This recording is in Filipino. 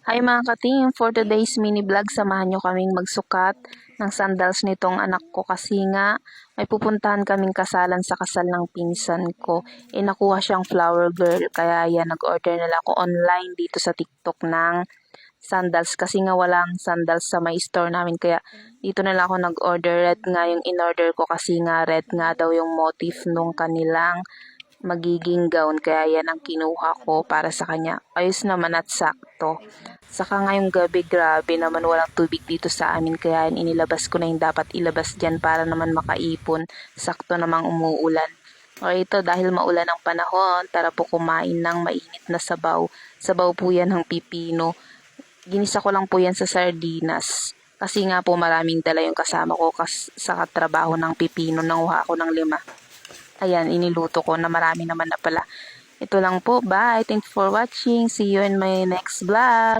Hi mga kating, for today's mini vlog, samahan nyo kaming magsukat ng sandals nitong anak ko. Kasi nga may pupuntahan kaming kasalan sa kasal ng pinsan ko. E nakuha siyang flower girl, kaya yan, nag-order nila ako online dito sa TikTok ng sandals. Kasi nga walang sandals sa may store namin kaya dito na lang ako nag-order. Red nga yung in-order ko kasi nga red nga daw yung motif nung kanilang magiging gown kaya yan ang kinuha ko para sa kanya. Ayos naman at sakto. Saka ngayong gabi grabe naman walang tubig dito sa amin kaya inilabas ko na yung dapat ilabas dyan para naman makaipon. Sakto namang umuulan. O ito dahil maulan ang panahon, tara po kumain ng mainit na sabaw. Sabaw po yan ng pipino. Ginisa ko lang po yan sa sardinas. Kasi nga po maraming dala yung kasama ko kas sa katrabaho ng pipino. Nanguha ako ng lima. Ayan, iniluto ko na marami naman na pala. Ito lang po. Bye. Thanks for watching. See you in my next vlog.